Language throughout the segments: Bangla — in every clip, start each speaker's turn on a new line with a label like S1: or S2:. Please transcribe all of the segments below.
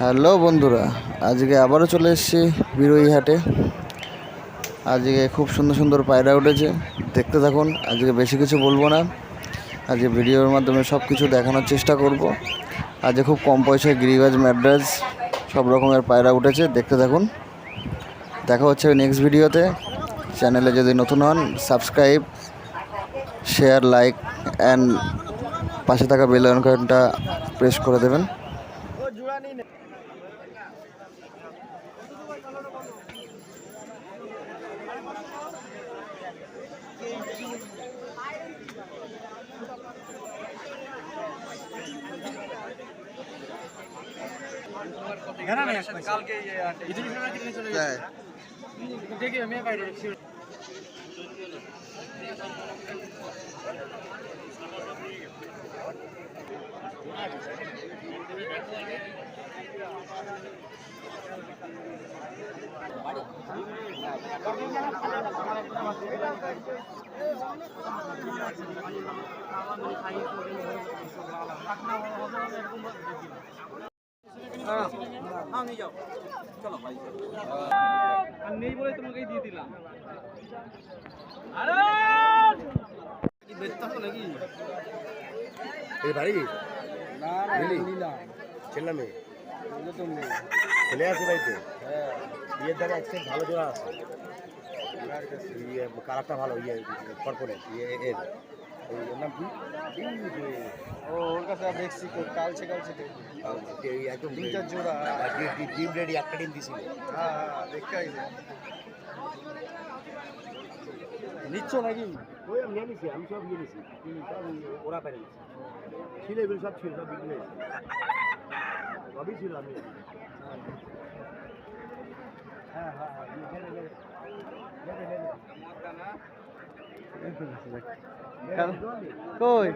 S1: হ্যালো বন্ধুরা, আজকে আবারও চলে এসেছি বিরোই হাটে। আজকে খুব সুন্দর সুন্দর পায়রা উঠেছে, দেখতে থাকুন, আজকে বেশি কিছু বলব না। আজকে ভিডিওর মাধ্যমে সব কিছু দেখানোর চেষ্টা করব। আজকে খুব কম পয়সায় গিরিবাজ ম্যাড্রাস সব রকমের পায়রা উঠেছে, দেখতে থাকুন। দেখা হচ্ছে নেক্সট ভিডিওতে। চ্যানেলে যদি নতুন হন সাবস্ক্রাইব শেয়ার লাইক অ্যান্ড পাশে থাকা বেল প্রেস করে দেবেন।
S2: এরকম আর নেই বলে তোমাকেই দিয়ে দিলাম
S3: এই বাড়ি ছেলে মেয়ে ছেলে আছে বাড়িতে এক্সচেঞ্জ ভালো জোড়া আছে কালারটা ভালো ইয়ে কর্পোরেট ইয়ে এর
S2: ও, ওর কাছে দেখছি কই কালছে কালছে
S3: একদম
S2: তিন চার জোড়া।
S3: ডিম রেডি একটা ডিম দিছিল
S2: হ্যাঁ হ্যাঁ দেখতে আইছে নিচ্ছ নাকি?
S3: ওই আমি নিয়ে আমি সব নিয়ে নিছি কিন্তু সব ওই- ওরা পেরে নিছি ছিল এগুলো, সব ছিল, সব বিক্রি সবই ছিল আমি হ্যাঁ হ্যাঁ হ্যাঁ।
S1: কই?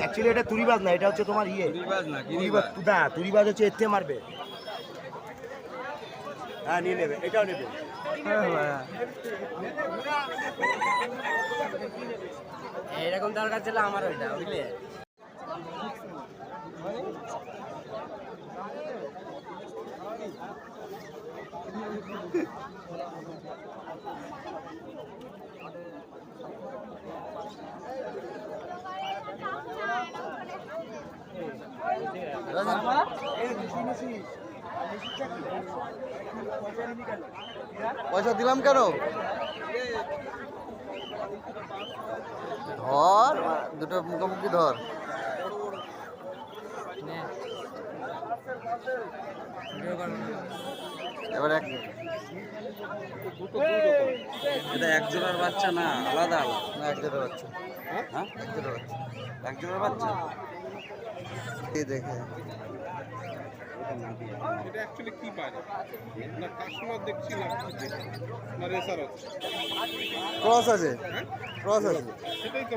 S3: অ্যাকচুয়ালি এটা তুরিবাজ না এটা হচ্ছে তোমার ইয়ে।
S2: গিরিবাজ না
S3: তুরিবাজ না তুরিবাজ হচ্ছে এতে মারবে। হ্যাঁ নিয়ে নেবে এটাও নেবে।
S2: এরকম দরকার ছিল আমার ওইটা বুঝলে?
S1: পয়সা দিলাম কেন? ধর দুটো মুখোমুখি ধর। এবার এক।
S2: এটা এক জোড়ার বাচ্চা না আলাদা আলাদা?
S1: না এক বাচ্চা।
S2: হ্যাঁ?
S1: এক বাচ্চা।
S2: এক জোড়ার বাচ্চা
S1: দেখে।
S4: এটা অ্যাকচুয়ালি কি পারে না কাস্টমার দেখছি না না রেসার আছে।
S1: ক্রস আছে ক্রস আছে।
S4: সেটাই তো